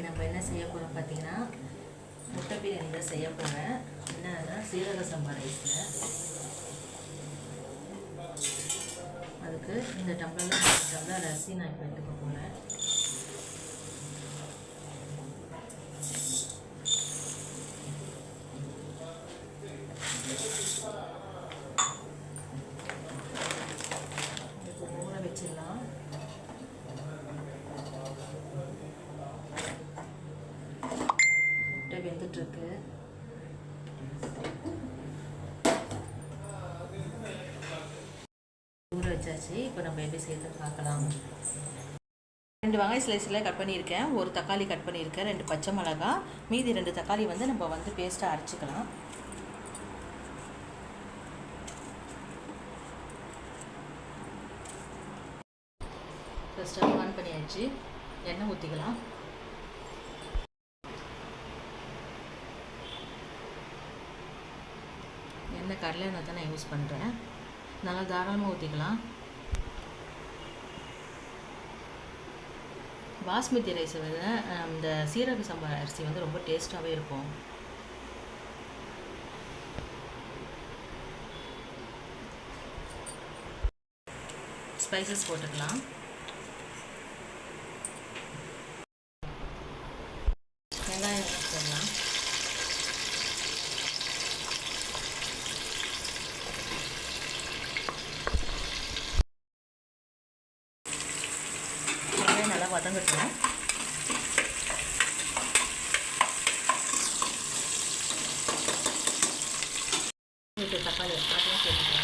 இன்றைக்கி நம்ம என்ன செய்ய போகிறோம் பார்த்தீங்கன்னா முட்டை பிரியாணி தான் செய்ய போகிறேன் என்னன்னா சீரக சம்பா ரைஸில் அதுக்கு இந்த டம்ளரில் டம்ளர் அரிசி நான் இப்போ எடுத்துக்க போகிறேன் இப்போ ஊற வச்சிடலாம் முட்டை ஊற வச்சாச்சு. இப்போ நம்ம எப்படி செய்யறது பார்க்கலாம். ரெண்டு வெங்காய ஸ்லைஸில் கட் பண்ணியிருக்கேன். ஒரு தக்காளி கட் பண்ணியிருக்கேன். ரெண்டு பச்சை மிளகா. மீதி ரெண்டு தக்காளி வந்து நம்ம வந்து பேஸ்ட்டாக அரைச்சிக்கலாம். ஃபஸ்ட்டு ஆன் பண்ணியாச்சு. எண்ணெய் ஊற்றிக்கலாம் எண்ணெய் கடலை எண்ணெய் தான் நான் யூஸ் பண்ணுறேன் நல்லா தாராளமாக ஊற்றிக்கலாம் பாஸ்மதி ரைஸை விட இந்த சீரக சம்பா அரிசி வந்து ரொம்ப டேஸ்ட்டாகவே இருக்கும். ஸ்பைசஸ் போட்டுக்கலாம். 된다고 하던 거죠. 이제 닭발을 빠져서 주세요.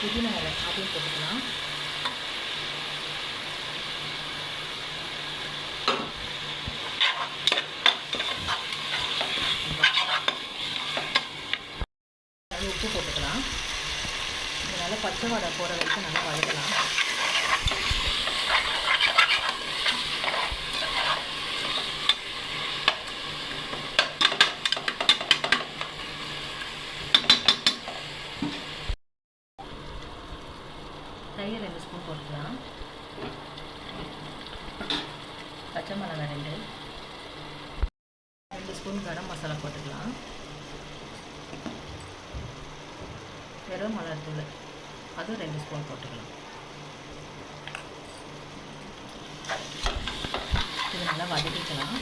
고기는 하나 다 듬고 있구나. உப்பு போட்டுக்கலாம். இது நல்லா பச்சை வடை போகிற வரைக்கும் நல்லா வதக்கலாம். தயிர் ரெண்டு ஸ்பூன் போட்டுக்கலாம். பச்சை மிளகாய் ரெண்டு. ரெண்டு ஸ்பூன் கரம் மசாலா போட்டுக்கலாம். வெறும் மிளகாத்தூள் அதுவும் ரெண்டு ஸ்பூன் போட்டுக்கலாம். இது நல்லா வதக்கிக்கலாம்.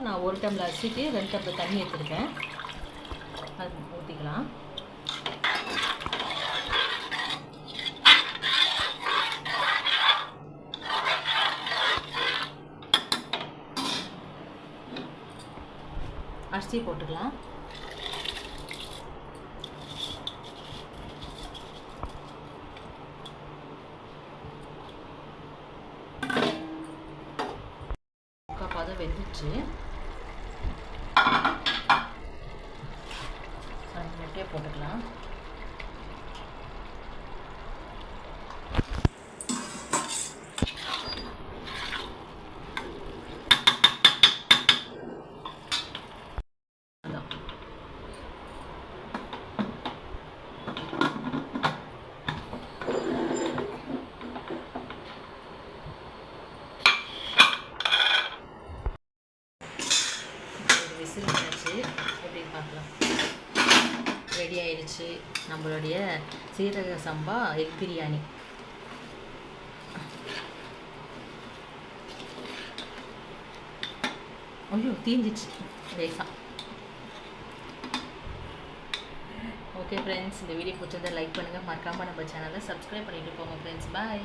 நான் ஒரு டம்ளர் அரிசிக்கு ரெண்டு டம்ளர் தண்ணி எடுத்துருக்கேன். அது ஊற்றிக்கலாம் அரிசி போட்டுக்கலாம். முக்கால் பதம் வெந்துச்சு. அந்த போட்டுக்கலாம் அதான் ஒரு விசில் வச்சாச்சு எப்படின்னு பார்க்கலாம். ரெடி ஆயிடுச்சு. நம்மளுடைய சீரக சம்பா எக் பிரியாணி. ஐயோ தீஞ்சிச்சு. லேசாக ஓகே ஃப்ரெண்ட்ஸ் இந்த வீடியோ பிடிச்சதை லைக் பண்ணுங்கள் மறக்காமல் நம்ம சேனலை சப்ஸ்கிரைப் பண்ணிட்டு போங்க ஃப்ரெண்ட்ஸ் பாய்